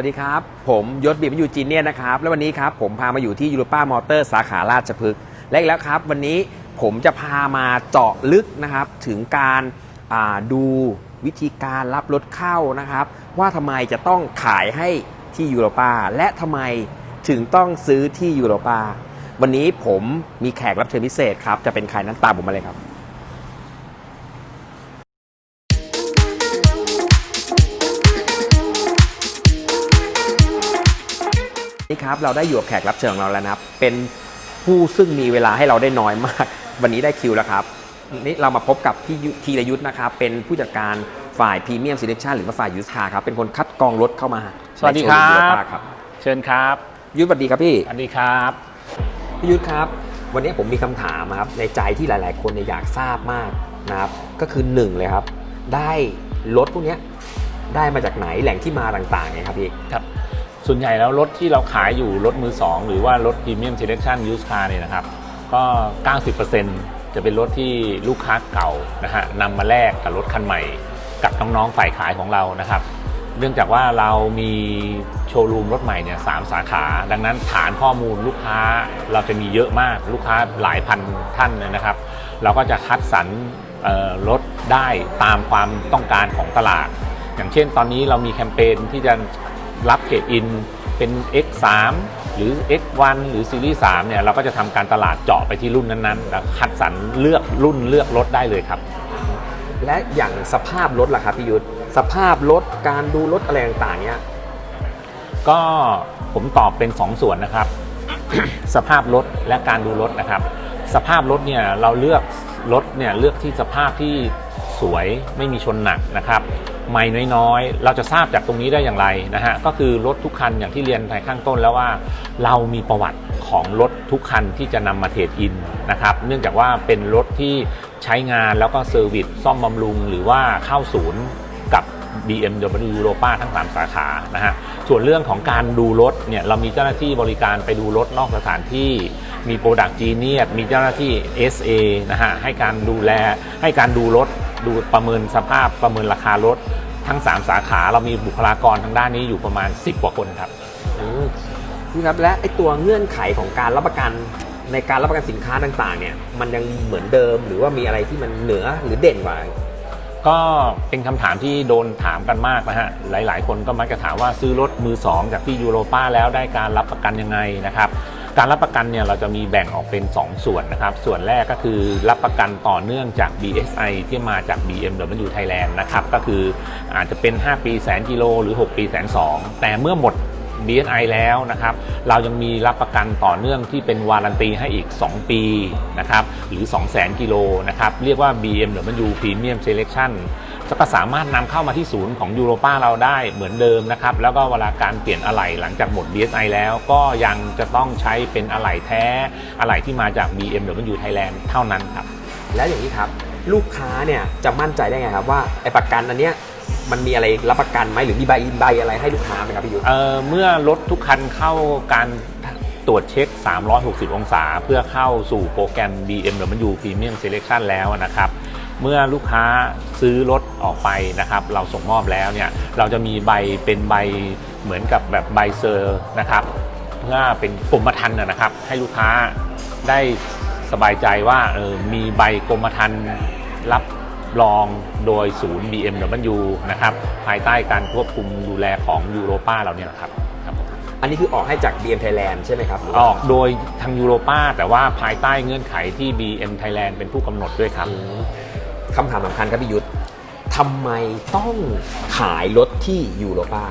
วัสดีครับ ผมยศบีมยูจีเนียนะครับ และวันนี้ครับผมพามาอยู่ที่ยูโรป้ามอเตอร์สาขาราชพฤกษ์และอีกแล้วครับ วันนี้ผมจะพามาเจาะลึกนะครับ ถึงการาดูวิธีการรับรถเข้านะครับ ว่าทำไมจะต้องขายให้ที่ยูโรป้าและทำไมถึงต้องซื้อที่ยูโรป้าวันนี้ผมมีแขกรับเชิญพิเศษครับ จะเป็นใครนั้นตามผมมาเลยครับ นี่ครับเราได้อยู่กับแขกรับเชิญของเราแล้วนะครับ เป็นผู้ซึ่งมีเวลาให้เราได้น้อยมาก วันนี้ได้คิวแล้วครับ นี่เรามาพบกับพี่ยุธีรยุทธ์นะครับ เป็นผู้จัดการฝ่ายพรีเมียมซีเลคชันหรือว่าฝ่ายยูสคาครับ เป็นคนคัดกรองรถเข้ามาสวัสดีครับในโชว์รูม Europa ครับ เชิญครับ ยุทธสวัสดีครับพี่ สวัสดีครับพี่ยุทธครับ วันนี้ผมมีคำถามครับในใจที่หลาย ๆ คนเนี่ยอยากทราบมากนะครับ ก็คือหนึ่งเลยครับ ได้รถพวกเนี้ยได้มาจากไหนแหล่งที่มาต่างๆไงครับพี่ ครับ ส่วนใหญ่แล้วรถที่เราขายอยู่รถมือ 2 หรือว่ารถ Premium Selection Used Car เนี่ยนะครับ ก็ 90%จะเป็นรถที่ลูกค้าเก่านะฮะนำมาแลกกับรถคันใหม่ กับน้องๆฝ่ายขายของเรานะครับเนื่องจากว่าเรามีโชว์รูมรถใหม่เนี่ยสามสาขา ดังนั้นฐานข้อมูลลูกค้าเราจะมีเยอะมากลูกค้าหลายพันท่านเลยนะครับ เราก็จะคัดสรรรถได้ตามความต้องการของตลาด อย่างเช่นตอนนี้เรามีแคมเปญที่จะ รับเทรดอินเป็น X3 หรือ X1 หรือซีรีส์3เนี่ยเราก็จะทำการตลาดเจาะไปที่รุ่นนั้นๆแล้วคัดสรรเลือกรุ่นเลือกรถได้เลยครับ และอย่างสภาพรถล่ะครับพี่ยุทธสภาพรถการดูรถอะไรต่างๆเนี้ยก็ผมตอบเป็น2ส่วนนะครับ สภาพรถและการดูรถนะครับ สภาพรถเนี่ยเราเลือกรถเนี่ยเลือกที่สภาพที่สวยไม่มีชนหนักนะครับไม่น้อยๆ เราจะทราบจากตรงนี้ได้อย่างไรนะฮะ ก็คือรถทุกคันอย่างที่เรียนในข้างต้นแล้วว่า เรามีประวัติของรถทุกคันที่จะนำมาเทรดอินนะครับ เนื่องจากว่าเป็นรถที่ใช้งานแล้วก็เซอร์วิสซ่อมบำรุง หรือว่าเข้าศูนย์ BMW Europa ทั้ง 3 สาขานะฮะส่วนเรื่องของการดูรถเนี่ยเรามีเจ้าหน้าที่บริการไปดูรถนอกสถานที่มีโปรดักต์จีเนียมีเจ้าหน้าที่ SA นะฮะให้การดูแลให้การดูรถดูประเมินสภาพประเมินราคารถทั้ง 3 สาขาเรามีบุคลากรทางด้านนี้อยู่ประมาณ 10 กว่าคนครับอืมพี่ครับและไอตัวเงื่อนไขของการรับประกันในการรับประกันสินค้าต่างๆเนี่ยมันยังเหมือนเดิมหรือว่ามีอะไรที่มันเหนือหรือเด่นกว่า ก็เป็นคำถามที่โดนถามกันมากนะฮะ หลาย ๆ คนก็มักจะถามว่าซื้อรถมือ 2 จากที่ยูโรป้าแล้วได้การรับประกันยังไงนะครับ การรับประกันเนี่ยเราจะมีแบ่งออกเป็น 2 ส่วนนะครับ ส่วนแรกก็คือรับประกันต่อเนื่องจาก BSI ที่มาจาก BMW Thailand นะครับ ก็คืออาจจะเป็น 5 ปีแสนกิโลหรือ 6 ปีแสนสองแต่เมื่อหมด BSI แล้วนะครับ เรายังมีรับประกันต่อเนื่องที่เป็นวารันตีให้อีก 2 ปีนะครับ หรือ 200,000 กิโลนะครับ เรียกว่า BMW Premium Selection ก็สามารถนำเข้ามาที่ศูนย์ของยูโรป้าเราได้เหมือนเดิมนะครับ แล้วก็เวลาการเปลี่ยนอะไหล่หลังจากหมด BSI แล้วก็ยังจะต้องใช้เป็นอะไหล่แท้อะไหล่ที่มาจาก BMW Thailand เท่านั้นครับ แล้วอย่างนี้ครับ ลูกค้าเนี่ยจะมั่นใจได้ไงครับว่าไอประกันอันเนี้ย มันมีอะไรรับประกันไหมหรือมีใบใบอะไรให้ลูกค้าไหมครับพี่ยุทธ เอ่อเมื่อรถทุกคันเข้าการตรวจเช็ค 360 องศา เพื่อเข้าสู่โปรแกรม BMW Premium Selection แล้วนะครับ เมื่อลูกค้าซื้อรถออกไปนะครับ เราส่งมอบแล้วเนี่ย เราจะมีใบเป็นใบเหมือนกับแบบใบเซอร์นะครับ เพื่อเป็นกรมธรรม์นะครับ ให้ลูกค้าได้สบายใจว่าเออมีใบกรมธรรม์รับ รองโดยศูนย์ BMW นะครับภายใต้การควบคุมดูแลของยูโรป้าเราเนี่ยนะครับครับผม อันนี้คือออกให้จาก BM Thailand ใช่ไหมครับหรือว่า อกโดยทางยูโรป้าแต่ว่าภายใต้เงื่อนไขที่ BM Thailand เป็นผู้กำหนดด้วยครับอืมคำถามสำคัญครับพี่ยุทธทำไมต้องขายรถที่ยูโรป้า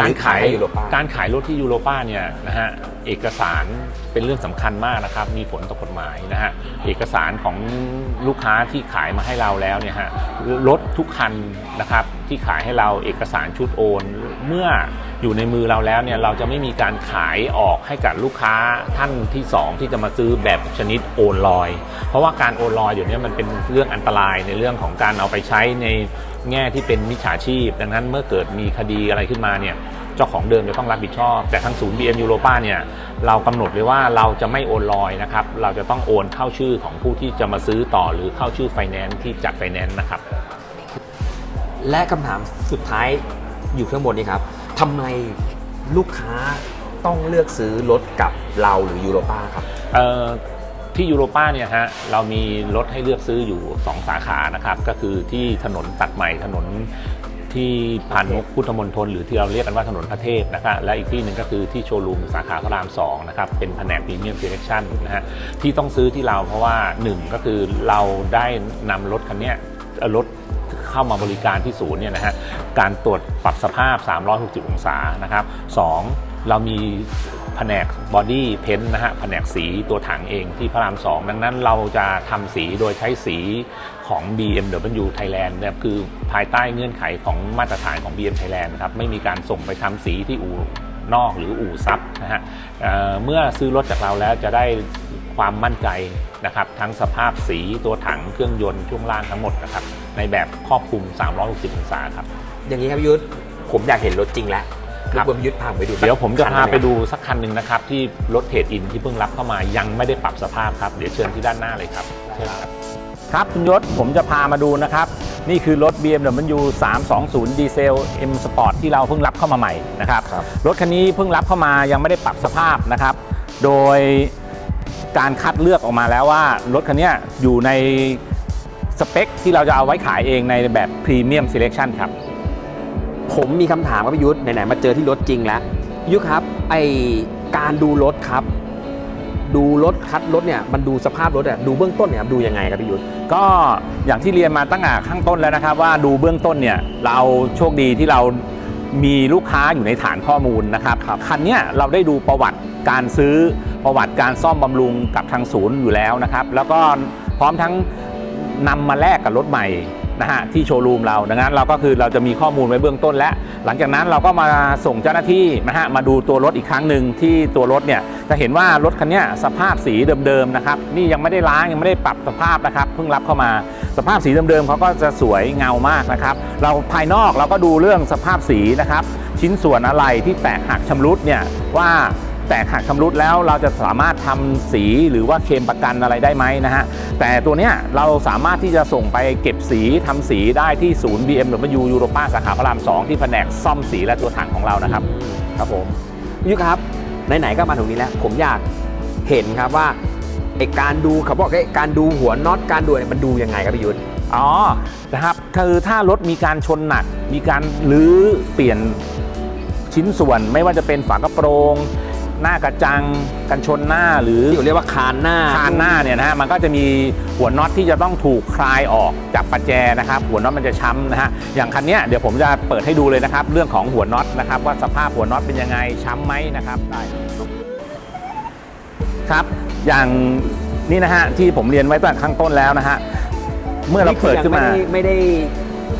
การขายให้ยูโรป้าการขายรถที่ยูโรป้าเนี่ยนะฮะเอกสารเป็นเรื่องสำคัญมากนะครับ มีผลต่อกฎหมายนะฮะเอกสารของลูกค้าที่ขายมาให้เราแล้วเนี่ยฮะรถทุกคันนะครับที่ขายให้เราเอกสารชุดโอน เมื่ออยู่ในมือเราแล้วเนี่ยเราจะไม่มีการขายออกให้กับลูกค้าท่านที่สองที่จะมาซื้อแบบชนิดโอนลอย เพราะว่าการโอนลอยเดี๋ยวนี้มันเป็นเรื่องอันตรายในเรื่องของการเอาไปใช้ในแง่ที่เป็นมิจฉาชีพ ดังนั้นเมื่อเกิดมีคดีอะไรขึ้นมาเนี่ยเจ้าของเดิมจะต้องรับผิดชอบ แต่ทางศูนย์ BM Europa เนี่ยเรากำหนดเลยว่าเราจะไม่โอนลอยนะครับเราจะต้องโอนเข้าชื่อของผู้ที่จะมาซื้อต่อหรือเข้าชื่อไฟแนนซ์ที่จัดไฟแนนซ์นะครับและคำถามสุดท้าย อยู่ข้างบนนี้ครับทำไมลูกค้าต้องเลือกซื้อรถกับเราหรือยูโรป้าครับเอ่อที่ยูโรป้าเนี่ยฮะเรามีรถให้เลือกซื้ออยู่ 2 สาขานะครับ ก็คือที่ถนนตัดใหม่ถนนที่พานมุกพุทธมณฑลหรือที่เราเรียกกันว่าถนนพระเทพนะครับและอีกที่หนึ่งก็คือที่โชว์รูมสาขาพระราม2นะครับเป็นแผนกพรีเมียมเซเลคชั่นนะฮะที่ต้องซื้อที่เราเพราะว่า 1 ก็คือเราได้นำรถคันนี้รถ เข้ามาบริการที่ศูนย์เนี่ยนะฮะการตรวจปรับสภาพ 360 องศานะครับสองเรามีแผนกบอดี้เพนนะฮะแผนกสีตัวถังเองที่พระราม 2 ดังนั้นเราจะทำสีโดยใช้สีของ BMW Thailand เนี่ยคือภายใต้เงื่อนไขของมาตรฐานของ BM Thailand นะครับไม่มีการส่งไปทำสีที่อู่ นอกหรืออู่ซับนะฮะเอ่อเมื่อซื้อรถจากเราแล้วจะได้ความมั่นใจนะครับทั้งสภาพสีตัวถังเครื่องยนต์ช่วงล่างทั้งหมดนะครับในแบบครอบคลุม 360 องศาครับ อย่างนี้ครับพี่ยุทธผมอยากเห็นรถจริงแล้วครรับบกวนพี่ยุทธพาผมไปดูสักเดี๋ยวผมจะคันพาหมไปดูสักคันหนึ่งนะครับ ที่รถเทรดอินที่เพิ่งรับเข้ามายังไม่ได้ปรับสภาพครับ เดี๋ยวเชิญที่ด้านหน้าเลยครับเชิญครับครับคุณยศผมจะพามาดูนะครับ นี่คือรถ BMW 320 ดีเซล M Sport ที่เราเพิ่งรับเข้ามาใหม่นะครับครับรถคันนี้เพิ่งรับเข้ามายังไม่ได้ปรับสภาพนะครับ โดยการคัดเลือกออกมาแล้วว่ารถคันนี้อยู่ในสเปคที่เราจะเอาไว้ขายเองในแบบพรีเมียมเซเลคชั่นครับ ผมมีคำถามครับพี่ยุทธไหนๆมาเจอที่รถจริงแล้วพี่ยุทธครับไอการดูรถครับ ดูรถคัดรถเนี่ยมันดูสภาพรถอะดูเบื้องต้นเนี่ยครับดูยังไงครับพี่ยุทธ ก็อย่างที่เรียนมาตั้งแต่ข้างต้นแล้วนะครับ ว่าดูเบื้องต้นเนี่ยเราโชคดีที่เรามีลูกค้าอยู่ในฐานข้อมูลนะครับคันเนี้ยเราได้ดูประวัติการซื้อประวัติการซ่อมบำรุงกับทางศูนย์อยู่แล้วนะครับ แล้วก็พร้อมทั้งนำมาแลกกับรถใหม่ นะฮะที่โชว์รูมเราดังนั้นเราก็คือเราจะมีข้อมูลไว้เบื้องต้นและ หลังจากนั้นเราก็มาส่งเจ้าหน้าที่นะฮะมาดูตัวรถอีกครั้งหนึ่งที่ตัวรถเนี่ยจะเห็นว่ารถคันนี้สภาพสีเดิมๆนะครับนี่ยังไม่ได้ล้างยังไม่ได้ปรับสภาพนะครับเพิ่งรับเข้ามาสภาพสีเดิมๆเขาก็จะสวยเงามากนะครับเราภายนอกเราก็ดูเรื่องสภาพสีนะครับชิ้นส่วนอะไรที่แตกหักชำรุดเนี่ยว่า แตกหักชำรุดแล้วเราจะสามารถทำสีหรือว่าเคลมประกันอะไรได้ไหมนะฮะแต่ตัวเนี้ยเราสามารถที่จะส่งไปเก็บสีทำสีได้ที่ศูนย์ BMW ยูโรป้าสาขาพระราม 2 ที่แผนกซ่อมสีและตัวถังของเรานะครับครับผมพี่ยุทธครับไหนๆก็มาถึงนี้แล้ว ผมอยากเห็นครับว่าไอการดูเขาบอกไอ้การดูหัวน็อตการดูอะไรมันดูยังไงครับพี่ยุทธอ๋อนะครับคือถ้ารถมีการชนหนัก มีการรื้อเปลี่ยนชิ้นส่วนไม่ว่าจะเป็นฝากระโปรง หน้ากระจังกันชนหน้าหรือที่เขาเรียกว่าคานหน้าคานหน้าเนี่ยนะฮะมันก็จะมีหัวน็อตที่จะต้องถูกคลายออกจากประแจนะครับ หัวน็อตมันจะช้ำนะฮะอย่างคันเนี้ยเดี๋ยวผมจะเปิดให้ดูเลยนะครับ เรื่องของหัวน็อตนะครับ ว่าสภาพหัวน็อตเป็นยังไงช้ำไหมนะครับได้ครับอย่างนี่นะฮะที่ผมเรียนไว้ตั้งแต่ข้างต้นแล้วนะฮะเมื่อเราเปิดขึ้นมาไได้ไม่ได้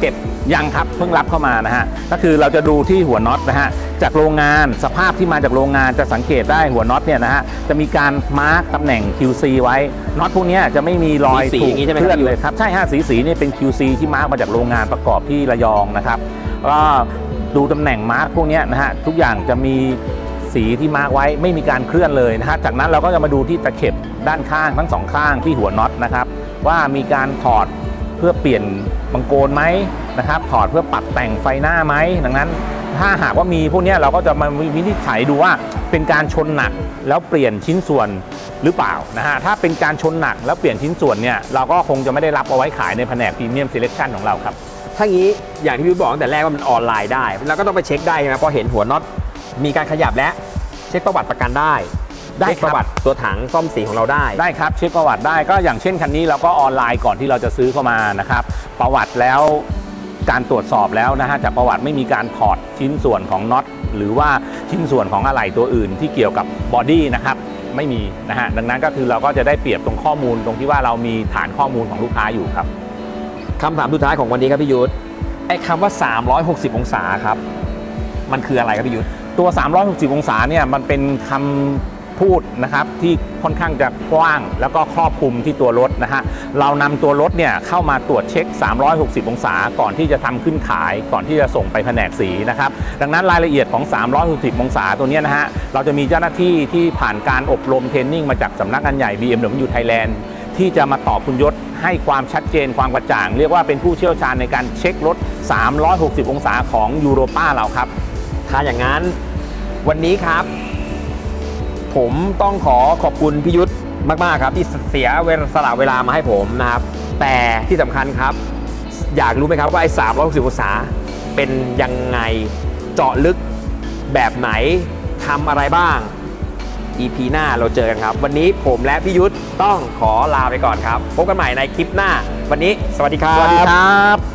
เก็บยังครับเพิ่งรับเข้ามานะฮะก็คือเราจะดูที่หัวน็อตนะฮะจากโรงงานสภาพที่มาจากโรงงานจะสังเกตได้หัวน็อตเนี่ยนะฮะจะมีการมาร์กตำแหน่ง QC ไว้น็อตพวกเนี้ยจะไม่มีรอยสีๆถูอกย่างงี้ใช่ไหมเคลื่อนครับเลยครับใช่ฮะสีสีนี่เป็น QC ที่มาร์กมาจากโรงงานประกอบที่ระยองนะครับก็ดูตำแหน่งมาร์กพวกเนี้ยนะฮะทุกอย่างจะมีสีที่มาร์กไว้ไม่มีการเคลื่อนเลยนะฮะจากนั้นเราก็จะมาดูที่ตะเข็บด้านข้างทั้งสองข้างที่หัวน็อตนะครับว่ามีการถอดเพื่อเปลี่ยน บังโกนไหมนะครับถอดเพื่อปรับแต่งไฟหน้าไหมดังนั้น ถ้าหากว่ามีพวกนี้เราก็จะมาวินิจฉัยดูว่าเป็นการชนหนักแล้วเปลี่ยนชิ้นส่วนหรือเปล่านะฮะถ้าเป็นการชนหนักแล้วเปลี่ยนชิ้นส่วนเนี่ยเราก็คงจะไม่ได้รับเอาไว้ขายในแผนกพรีเมียมเซเลคชั่นของเราครับถ้างี้อย่างที่พี่บอกตั้งแต่แรกว่ามันออนไลน์ได้เราก็ต้องไปเช็คได้ใช่ไหมพอเห็นหัวน็อตมีการขยับแล้วเช็คประวัติประกันได้ ได้เช็คครับ ประวัติตัวถังซ่อมสีของเราได้ ได้ครับเช็คประวัติได้ก็อย่างเช่นคันนี้เราก็ออนไลน์ก่อนที่เราจะซื้อเข้ามานะครับประวัติแล้วการตรวจสอบแล้วนะฮะจากประวัติไม่มีการถอดชิ้นส่วนของน็อตหรือว่าชิ้นส่วนของอะไหล่ตัวอื่นที่เกี่ยวกับบอดี้นะครับไม่มีนะฮะดังนั้นก็คือเราก็จะได้เปรียบตรงข้อมูลตรงที่ว่าเรามีฐานข้อมูลของลูกค้าอยู่ครับ คำถามสุดท้ายของวันนี้ครับพี่ยุทธไอ้คำว่า 360 องศาครับ มันคืออะไรครับพี่ยุทธ ตัว 360 องศาเนี่ย มันเป็นคำ พูดนะครับที่ค่อนข้างจะกว้าง แล้วก็ครอบคลุมที่ตัวรถนะฮะเรานำตัวรถเนี่ยเข้ามาตรวจเช็ค 360 องศา ก่อนที่จะทำขึ้นขายก่อนที่จะส่งไปแผนกสีนะครับดังนั้นรายละเอียดของ 360 องศาตัวเนี้ยนะฮะเราจะมีเจ้าหน้าที่ที่ผ่านการอบรมเทรนนิ่งมาจากสำนักงานใหญ่ BMW Thailand ที่จะมาตอบคุณยศให้ความชัดเจนความกระจ่าง เรียกว่าเป็นผู้เชี่ยวชาญในการเช็ครถ 360 องศาของยูโรป้าเราครับ ถ้าอย่างนั้นวันนี้ครับ ผมต้องขอขอบคุณพี่ยุทธมากๆครับที่เสียเวลาสละเวลามาให้ผมนะครับ แต่ที่สำคัญครับ อยากรู้ไหมครับว่าไอ้360องศาเป็นยังไงเจาะลึกแบบไหนทำอะไรบ้าง EP หน้าเราเจอกันครับ วันนี้ผมและพี่ยุทธต้องขอลาไปก่อนครับ พบกันใหม่ในคลิปหน้า วันนี้สวัสดีครับ สวัสดีครับ